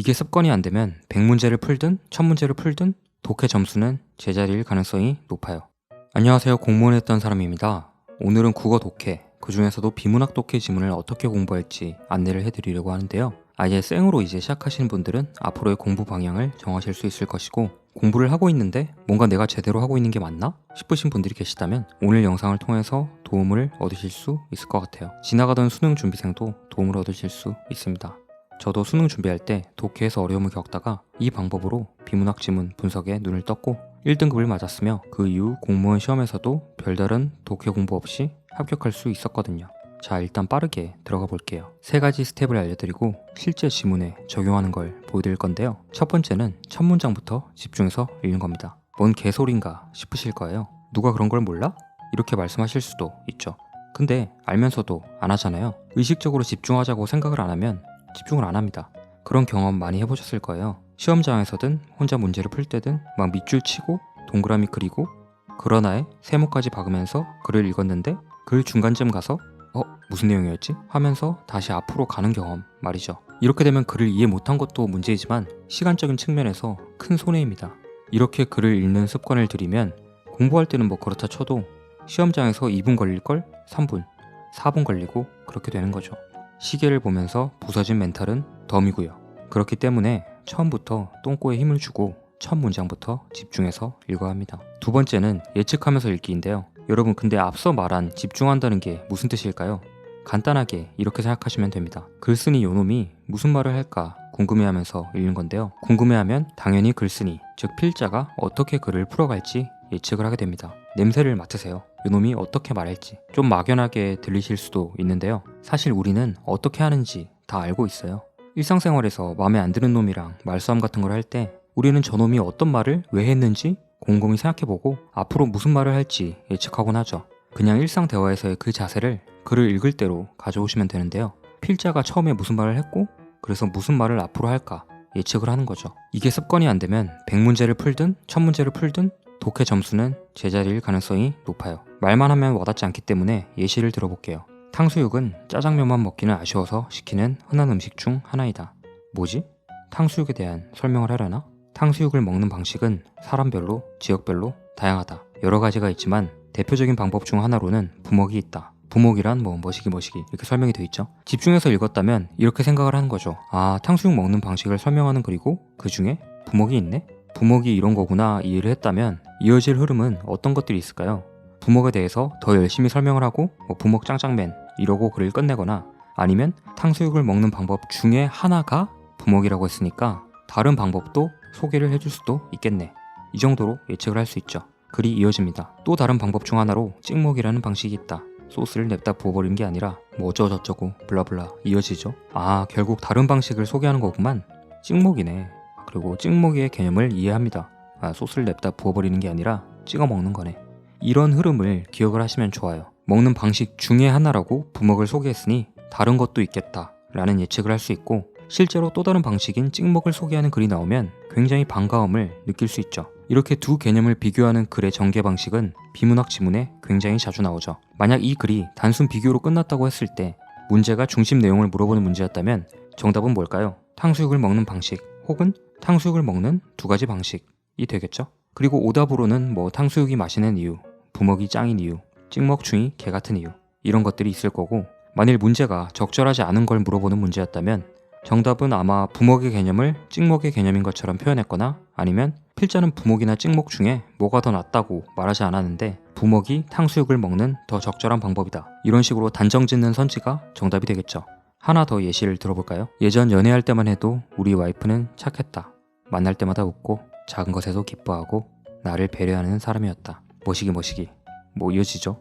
이게 습관이 안 되면 100문제를 풀든 1000문제를 풀든 독해 점수는 제자리일 가능성이 높아요. 안녕하세요. 공무원 했던 사람입니다. 오늘은 국어 독해, 그 중에서도 비문학 독해 지문을 어떻게 공부할지 안내를 해드리려고 하는데요. 아예 생으로 이제 시작하시는 분들은 앞으로의 공부 방향을 정하실 수 있을 것이고 공부를 하고 있는데 뭔가 내가 제대로 하고 있는 게 맞나? 싶으신 분들이 계시다면 오늘 영상을 통해서 도움을 얻으실 수 있을 것 같아요. 지나가던 수능 준비생도 도움을 얻으실 수 있습니다. 저도 수능 준비할 때 독해에서 어려움을 겪다가 이 방법으로 비문학 지문 분석에 눈을 떴고 1등급을 맞았으며 그 이후 공무원 시험에서도 별다른 독해 공부 없이 합격할 수 있었거든요. 자, 일단 빠르게 들어가 볼게요. 세 가지 스텝을 알려드리고 실제 지문에 적용하는 걸 보여드릴 건데요. 첫 번째는 첫 문장부터 집중해서 읽는 겁니다. 뭔 개소린가 싶으실 거예요. 누가 그런 걸 몰라? 이렇게 말씀하실 수도 있죠. 근데 알면서도 안 하잖아요. 의식적으로 집중하자고 생각을 안 하면 집중을 안 합니다. 그런 경험 많이 해보셨을 거예요. 시험장에서든 혼자 문제를 풀 때든 막 밑줄 치고 동그라미 그리고 그러나에 세모까지 박으면서 글을 읽었는데 글 중간쯤 가서 어? 무슨 내용이었지? 하면서 다시 앞으로 가는 경험 말이죠. 이렇게 되면 글을 이해 못한 것도 문제이지만 시간적인 측면에서 큰 손해입니다. 이렇게 글을 읽는 습관을 들이면 공부할 때는 뭐 그렇다 쳐도 시험장에서 2분 걸릴 걸 3분, 4분 걸리고 그렇게 되는 거죠. 시계를 보면서 부서진 멘탈은 덤이고요. 그렇기 때문에 처음부터 똥꼬에 힘을 주고 첫 문장부터 집중해서 읽어야 합니다. 두 번째는 예측하면서 읽기인데요. 여러분 근데 앞서 말한 집중한다는 게 무슨 뜻일까요? 간단하게 이렇게 생각하시면 됩니다. 글쓴이 요놈이 무슨 말을 할까 궁금해하면서 읽는 건데요. 궁금해하면 당연히 글쓴이, 즉 필자가 어떻게 글을 풀어갈지 예측을 하게 됩니다. 냄새를 맡으세요. 요놈이 어떻게 말할지 좀 막연하게 들리실 수도 있는데요. 사실 우리는 어떻게 하는지 다 알고 있어요. 일상생활에서 마음에 안 드는 놈이랑 말싸움 같은 걸 할 때 우리는 저 놈이 어떤 말을 왜 했는지 곰곰이 생각해보고 앞으로 무슨 말을 할지 예측하곤 하죠. 그냥 일상 대화에서의 그 자세를 글을 읽을 대로 가져오시면 되는데요. 필자가 처음에 무슨 말을 했고 그래서 무슨 말을 앞으로 할까 예측을 하는 거죠. 이게 습관이 안 되면 100문제를 풀든 1000문제를 풀든 독해 점수는 제자리일 가능성이 높아요. 말만 하면 와닿지 않기 때문에 예시를 들어볼게요. 탕수육은 짜장면만 먹기는 아쉬워서 시키는 흔한 음식 중 하나이다. 뭐지? 탕수육에 대한 설명을 하려나? 탕수육을 먹는 방식은 사람별로, 지역별로 다양하다. 여러 가지가 있지만 대표적인 방법 중 하나로는 부먹이 있다. 부먹이란 뭐 머시기 머시기 이렇게 설명이 되어 있죠. 집중해서 읽었다면 이렇게 생각을 하는 거죠. 아 탕수육 먹는 방식을 설명하는 글이고 그 중에 부먹이 있네. 부먹이 이런 거구나 이해를 했다면 이어질 흐름은 어떤 것들이 있을까요? 부먹에 대해서 더 열심히 설명을 하고 뭐 부먹 짱짱맨 이러고 글을 끝내거나 아니면 탕수육을 먹는 방법 중에 하나가 부먹이라고 했으니까 다른 방법도 소개를 해줄 수도 있겠네. 이 정도로 예측을 할 수 있죠. 글이 이어집니다. 또 다른 방법 중 하나로 찍먹이라는 방식이 있다. 소스를 냅다 부어버리는 게 아니라 뭐 어쩌고저쩌고 블라블라 이어지죠. 아 결국 다른 방식을 소개하는 거구만. 찍먹이네. 그리고 찍먹이의 개념을 이해합니다. 아 소스를 냅다 부어버리는 게 아니라 찍어 먹는 거네. 이런 흐름을 기억을 하시면 좋아요. 먹는 방식 중에 하나라고 부먹을 소개했으니 다른 것도 있겠다 라는 예측을 할 수 있고 실제로 또 다른 방식인 찍먹을 소개하는 글이 나오면 굉장히 반가움을 느낄 수 있죠. 이렇게 두 개념을 비교하는 글의 전개 방식은 비문학 지문에 굉장히 자주 나오죠. 만약 이 글이 단순 비교로 끝났다고 했을 때 문제가 중심 내용을 물어보는 문제였다면 정답은 뭘까요? 탕수육을 먹는 방식 혹은 탕수육을 먹는 두 가지 방식 이 되겠죠. 그리고 오답으로는 뭐 탕수육이 맛있는 이유, 부먹이 짱인 이유, 찍먹충이 개 같은 이유 이런 것들이 있을 거고 만일 문제가 적절하지 않은 걸 물어보는 문제였다면 정답은 아마 부먹의 개념을 찍먹의 개념인 것처럼 표현했거나 아니면 필자는 부먹이나 찍먹 중에 뭐가 더 낫다고 말하지 않았는데 부먹이 탕수육을 먹는 더 적절한 방법이다. 이런 식으로 단정 짓는 선지가 정답이 되겠죠. 하나 더 예시를 들어볼까요? 예전 연애할 때만 해도 우리 와이프는 착했다. 만날 때마다 웃고 작은 것에도 기뻐하고 나를 배려하는 사람이었다. 머시기 머시기. 뭐 이어지죠?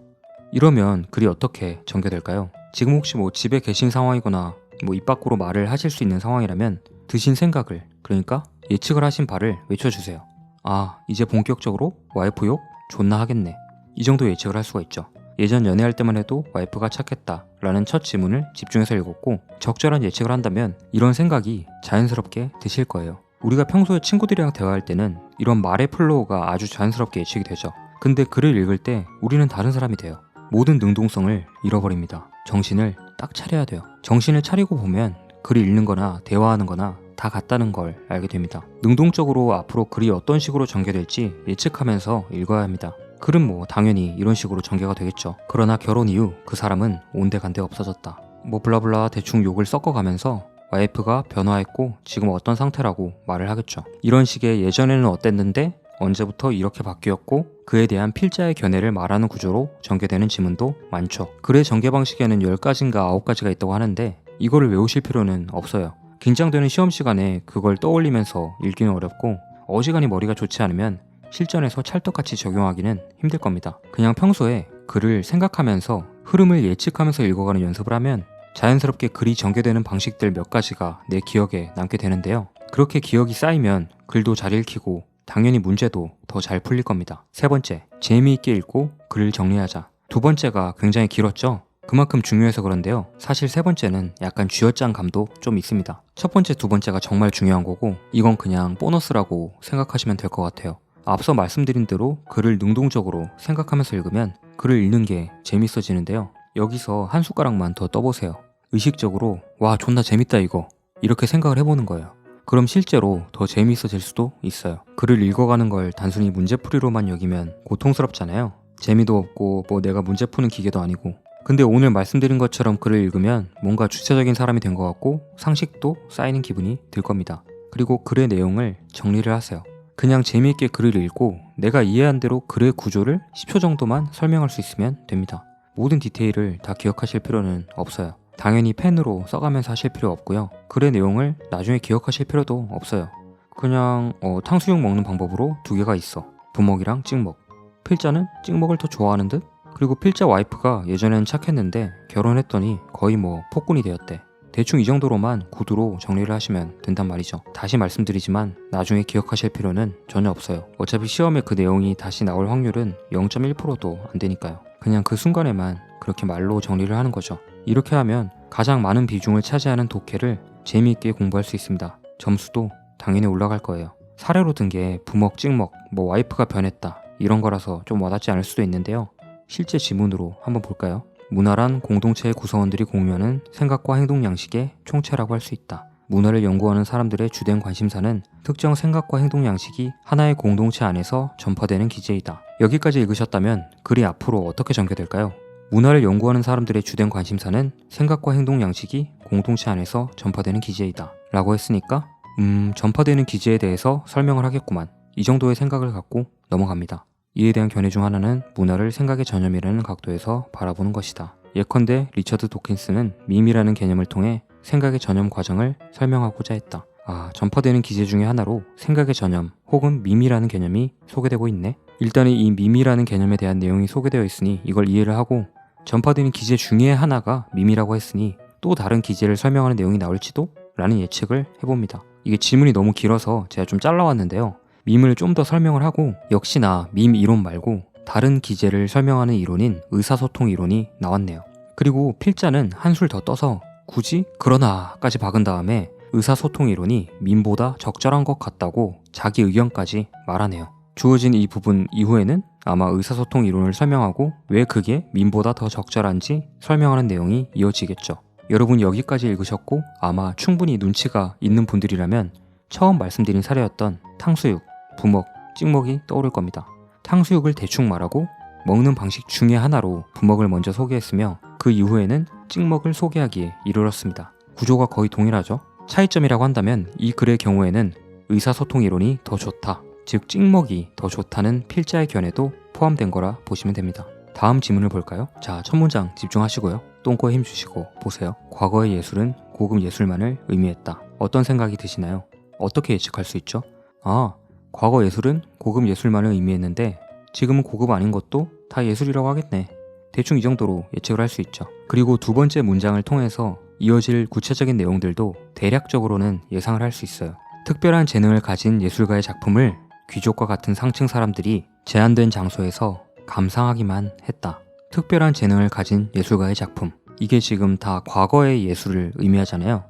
이러면 글이 어떻게 전개될까요? 지금 혹시 뭐 집에 계신 상황이거나 뭐 입 밖으로 말을 하실 수 있는 상황이라면 드신 생각을 그러니까 예측을 하신 바를 외쳐주세요. 아 이제 본격적으로 와이프 욕 존나 하겠네. 이 정도 예측을 할 수가 있죠. 예전 연애할 때만 해도 와이프가 착했다 라는 첫 지문을 집중해서 읽었고 적절한 예측을 한다면 이런 생각이 자연스럽게 드실 거예요. 우리가 평소에 친구들이랑 대화할 때는 이런 말의 플로우가 아주 자연스럽게 예측이 되죠. 근데 글을 읽을 때 우리는 다른 사람이 돼요. 모든 능동성을 잃어버립니다. 정신을 딱 차려야 돼요. 정신을 차리고 보면 글을 읽는 거나 대화하는 거나 다 같다는 걸 알게 됩니다. 능동적으로 앞으로 글이 어떤 식으로 전개될지 예측하면서 읽어야 합니다. 글은 뭐 당연히 이런 식으로 전개가 되겠죠. 그러나 결혼 이후 그 사람은 온데간데 없어졌다. 뭐 블라블라 대충 욕을 섞어가면서 와이프가 변화했고 지금 어떤 상태라고 말을 하겠죠. 이런 식의 예전에는 어땠는데 언제부터 이렇게 바뀌었고 그에 대한 필자의 견해를 말하는 구조로 전개되는 지문도 많죠. 글의 전개 방식에는 10가지인가 9가지가 있다고 하는데 이거를 외우실 필요는 없어요. 긴장되는 시험 시간에 그걸 떠올리면서 읽기는 어렵고 어지간히 머리가 좋지 않으면 실전에서 찰떡같이 적용하기는 힘들 겁니다. 그냥 평소에 글을 생각하면서 흐름을 예측하면서 읽어가는 연습을 하면 자연스럽게 글이 전개되는 방식들 몇 가지가 내 기억에 남게 되는데요. 그렇게 기억이 쌓이면 글도 잘 읽히고 당연히 문제도 더 잘 풀릴 겁니다. 세 번째, 재미있게 읽고 글을 정리하자. 두 번째가 굉장히 길었죠? 그만큼 중요해서 그런데요. 사실 세 번째는 약간 쥐어짠 감도 좀 있습니다. 첫 번째, 두 번째가 정말 중요한 거고, 이건 그냥 보너스라고 생각하시면 될 것 같아요. 앞서 말씀드린 대로 글을 능동적으로 생각하면서 읽으면 글을 읽는 게 재밌어지는데요. 여기서 한 숟가락만 더 떠보세요. 의식적으로, 와, 존나 재밌다, 이거. 이렇게 생각을 해보는 거예요. 그럼 실제로 더 재미있어질 수도 있어요. 글을 읽어가는 걸 단순히 문제풀이로만 여기면 고통스럽잖아요. 재미도 없고 뭐 내가 문제 푸는 기계도 아니고. 근데 오늘 말씀드린 것처럼 글을 읽으면 뭔가 주체적인 사람이 된 것 같고 상식도 쌓이는 기분이 들 겁니다. 그리고 글의 내용을 정리를 하세요. 그냥 재미있게 글을 읽고 내가 이해한 대로 글의 구조를 10초 정도만 설명할 수 있으면 됩니다. 모든 디테일을 다 기억하실 필요는 없어요. 당연히 펜으로 써가면서 하실 필요 없고요. 글의 내용을 나중에 기억하실 필요도 없어요. 그냥 어, 탕수육 먹는 방법으로 두 개가 있어. 부먹이랑 찍먹. 필자는 찍먹을 더 좋아하는 듯? 그리고 필자 와이프가 예전엔 착했는데 결혼했더니 거의 뭐 폭군이 되었대. 대충 이 정도로만 구두로 정리를 하시면 된단 말이죠. 다시 말씀드리지만 나중에 기억하실 필요는 전혀 없어요. 어차피 시험에 그 내용이 다시 나올 확률은 0.1%도 안 되니까요. 그냥 그 순간에만 그렇게 말로 정리를 하는 거죠. 이렇게 하면 가장 많은 비중을 차지하는 독해를 재미있게 공부할 수 있습니다. 점수도 당연히 올라갈 거예요. 사례로 든 게 부먹, 찍먹, 뭐 와이프가 변했다 이런 거라서 좀 와닿지 않을 수도 있는데요. 실제 지문으로 한번 볼까요? 문화란 공동체의 구성원들이 공유하는 생각과 행동 양식의 총체라고 할 수 있다. 문화를 연구하는 사람들의 주된 관심사는 특정 생각과 행동 양식이 하나의 공동체 안에서 전파되는 기제이다. 여기까지 읽으셨다면 글이 앞으로 어떻게 전개될까요? 문화를 연구하는 사람들의 주된 관심사는 생각과 행동 양식이 공동체 안에서 전파되는 기제이다. 라고 했으니까, 음, 전파되는 기제에 대해서 설명을 하겠구만. 이 정도의 생각을 갖고 넘어갑니다. 이에 대한 견해 중 하나는 문화를 생각의 전염이라는 각도에서 바라보는 것이다. 예컨대 리처드 도킨스는 밈이라는 개념을 통해 생각의 전염 과정을 설명하고자 했다. 아, 전파되는 기제 중의 하나로 생각의 전염 혹은 밈이라는 개념이 소개되고 있네. 일단 이 밈이라는 개념에 대한 내용이 소개되어 있으니 이걸 이해를 하고 전파되는 기제 중의 하나가 밈이라고 했으니 또 다른 기제를 설명하는 내용이 나올지도? 라는 예측을 해봅니다. 이게 지문이 너무 길어서 제가 좀 잘라왔는데요. 밈을 좀 더 설명을 하고 역시나 밈 이론 말고 다른 기제를 설명하는 이론인 의사소통 이론이 나왔네요. 그리고 필자는 한술 더 떠서 굳이 그러나까지 박은 다음에 의사소통 이론이 밈보다 적절한 것 같다고 자기 의견까지 말하네요. 주어진 이 부분 이후에는 아마 의사소통 이론을 설명하고 왜 그게 밈보다 더 적절한지 설명하는 내용이 이어지겠죠. 여러분 여기까지 읽으셨고 아마 충분히 눈치가 있는 분들이라면 처음 말씀드린 사례였던 탕수육, 부먹, 찍먹이 떠오를 겁니다. 탕수육을 대충 말하고 먹는 방식 중의 하나로 부먹을 먼저 소개했으며 그 이후에는 찍먹을 소개하기에 이르렀습니다. 구조가 거의 동일하죠. 차이점이라고 한다면 이 글의 경우에는 의사소통 이론이 더 좋다. 즉 찍먹이 더 좋다는 필자의 견해도 포함된 거라 보시면 됩니다. 다음 지문을 볼까요? 자, 첫 문장 집중하시고요. 똥꼬에 힘 주시고 보세요. 과거의 예술은 고급 예술만을 의미했다. 어떤 생각이 드시나요? 어떻게 예측할 수 있죠? 아, 과거 예술은 고급 예술만을 의미했는데 지금은 고급 아닌 것도 다 예술이라고 하겠네. 대충 이 정도로 예측을 할 수 있죠. 그리고 두 번째 문장을 통해서 이어질 구체적인 내용들도 대략적으로는 예상을 할 수 있어요. 특별한 재능을 가진 예술가의 작품을 귀족과 같은 상층 사람들이 제한된 장소에서 감상하기만 했다. 특별한 재능을 가진 예술가의 작품. 이게 지금 다 과거의 예술을 의미하잖아요.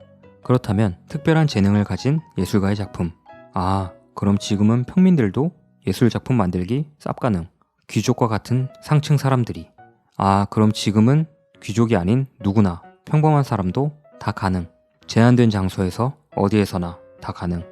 그렇다면 특별한 재능을 가진 예술가의 작품. 아, 그럼 지금은 평민들도 예술 작품 만들기 쌉가능. 귀족과 같은 상층 사람들이. 아, 그럼 지금은 귀족이 아닌 누구나 평범한 사람도 다 가능. 제한된 장소에서 어디에서나 다 가능.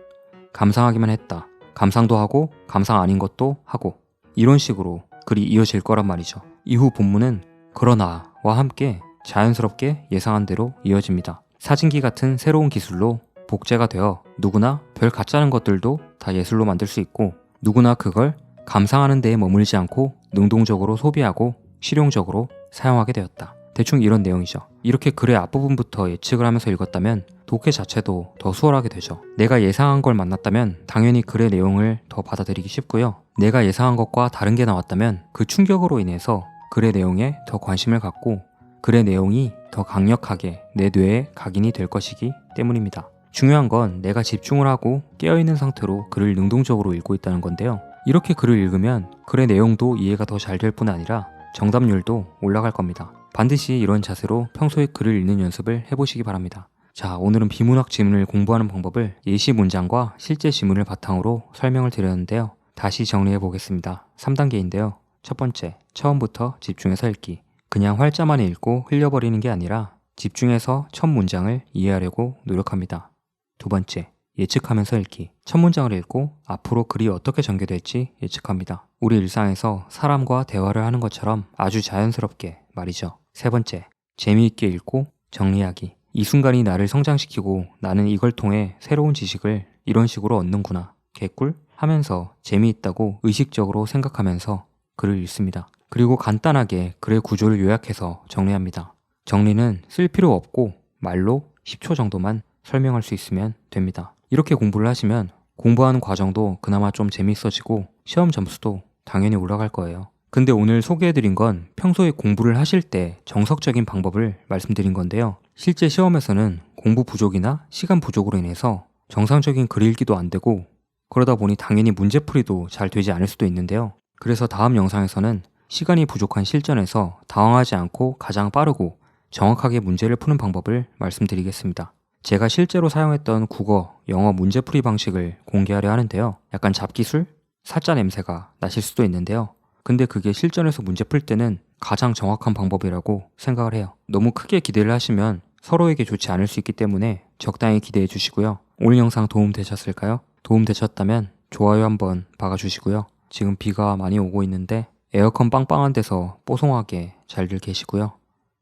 감상하기만 했다. 감상도 하고 감상 아닌 것도 하고 이런 식으로 글이 이어질 거란 말이죠. 이후 본문은 그러나와 함께 자연스럽게 예상한 대로 이어집니다. 사진기 같은 새로운 기술로 복제가 되어 누구나 별 가짜는 것들도 다 예술로 만들 수 있고 누구나 그걸 감상하는 데에 머물지 않고 능동적으로 소비하고 실용적으로 사용하게 되었다. 대충 이런 내용이죠. 이렇게 글의 앞부분부터 예측을 하면서 읽었다면 독해 자체도 더 수월하게 되죠. 내가 예상한 걸 만났다면 당연히 글의 내용을 더 받아들이기 쉽고요. 내가 예상한 것과 다른 게 나왔다면 그 충격으로 인해서 글의 내용에 더 관심을 갖고 글의 내용이 더 강력하게 내 뇌에 각인이 될 것이기 때문입니다. 중요한 건 내가 집중을 하고 깨어있는 상태로 글을 능동적으로 읽고 있다는 건데요. 이렇게 글을 읽으면 글의 내용도 이해가 더 잘 될 뿐 아니라 정답률도 올라갈 겁니다. 반드시 이런 자세로 평소에 글을 읽는 연습을 해보시기 바랍니다. 자, 오늘은 비문학 지문을 공부하는 방법을 예시 문장과 실제 지문을 바탕으로 설명을 드렸는데요. 다시 정리해 보겠습니다. 3단계인데요. 첫 번째, 처음부터 집중해서 읽기. 그냥 활자만 읽고 흘려버리는 게 아니라 집중해서 첫 문장을 이해하려고 노력합니다. 두 번째, 예측하면서 읽기. 첫 문장을 읽고 앞으로 글이 어떻게 전개될지 예측합니다. 우리 일상에서 사람과 대화를 하는 것처럼 아주 자연스럽게 말이죠. 세 번째, 재미있게 읽고 정리하기. 이 순간이 나를 성장시키고 나는 이걸 통해 새로운 지식을 이런 식으로 얻는구나. 개꿀? 하면서 재미있다고 의식적으로 생각하면서 글을 읽습니다. 그리고 간단하게 글의 구조를 요약해서 정리합니다. 정리는 쓸 필요 없고 말로 10초 정도만 설명할 수 있으면 됩니다. 이렇게 공부를 하시면 공부하는 과정도 그나마 좀 재밌어지고 시험 점수도 당연히 올라갈 거예요. 근데 오늘 소개해드린 건 평소에 공부를 하실 때 정석적인 방법을 말씀드린 건데요. 실제 시험에서는 공부 부족이나 시간 부족으로 인해서 정상적인 글 읽기도 안 되고 그러다 보니 당연히 문제풀이도 잘 되지 않을 수도 있는데요. 그래서 다음 영상에서는 시간이 부족한 실전에서 당황하지 않고 가장 빠르고 정확하게 문제를 푸는 방법을 말씀드리겠습니다. 제가 실제로 사용했던 국어, 영어 문제풀이 방식을 공개하려 하는데요. 약간 잡기술, 사자 냄새가 나실 수도 있는데요. 근데 그게 실전에서 문제 풀 때는 가장 정확한 방법이라고 생각을 해요. 너무 크게 기대를 하시면 서로에게 좋지 않을 수 있기 때문에 적당히 기대해 주시고요. 오늘 영상 도움 되셨을까요? 도움 되셨다면 좋아요 한번 박아주시고요. 지금 비가 많이 오고 있는데 에어컨 빵빵한 데서 뽀송하게 잘들 계시고요.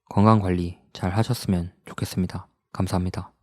건강 관리 잘 하셨으면 좋겠습니다. 감사합니다.